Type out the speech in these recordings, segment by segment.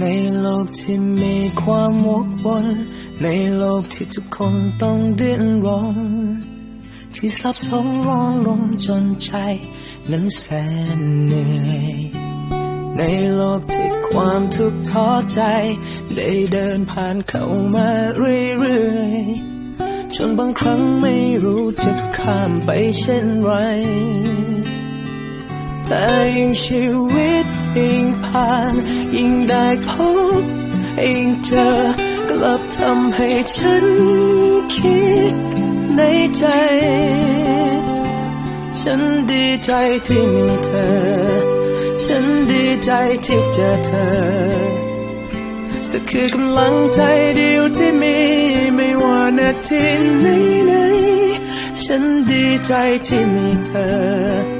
ในโลกที่มีความวกวนในโลกที่ทุกคนต้องดิ้นรนที่ซับซ้อนร้อนรนจนใจนั้นแสนเหนื่อยในโลกที่ความทุกข์ท้อใจ ได้เดินผ่านเข้ามาเรื่อยๆจนบางครั้งไม่รู้จะข้ามไปเช่นไร แต่ยิ่งชีวิต ยิ่งผ่านยิ่งได้พบยิ่งเจอกลับทำให้ฉันคิดในใจ ฉันดีใจที่มีเธอ ฉันดีใจที่เจอเธอเธอคือกำลังใจเดียวที่มีไม่ว่านาทีไหนไหนฉันดีใจที่มีเธอ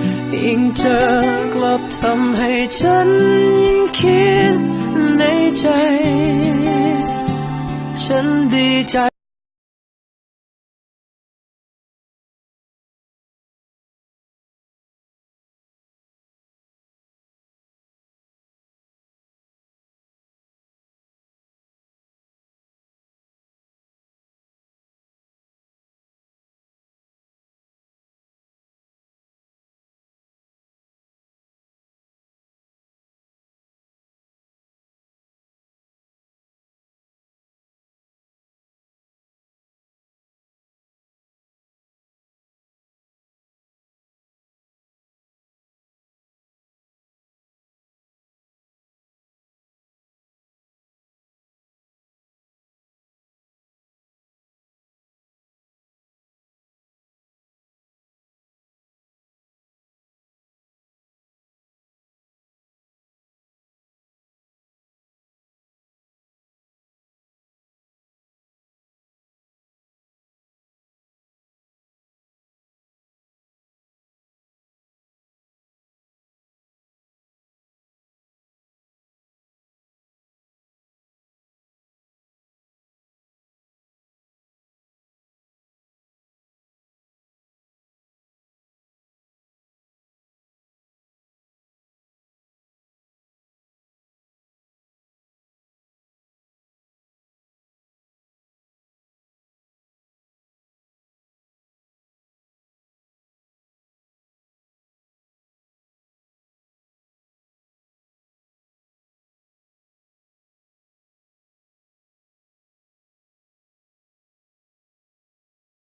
ยิ่งเจอกลับทำให้ฉันยิ่งคิดในใจ ฉันดีใจ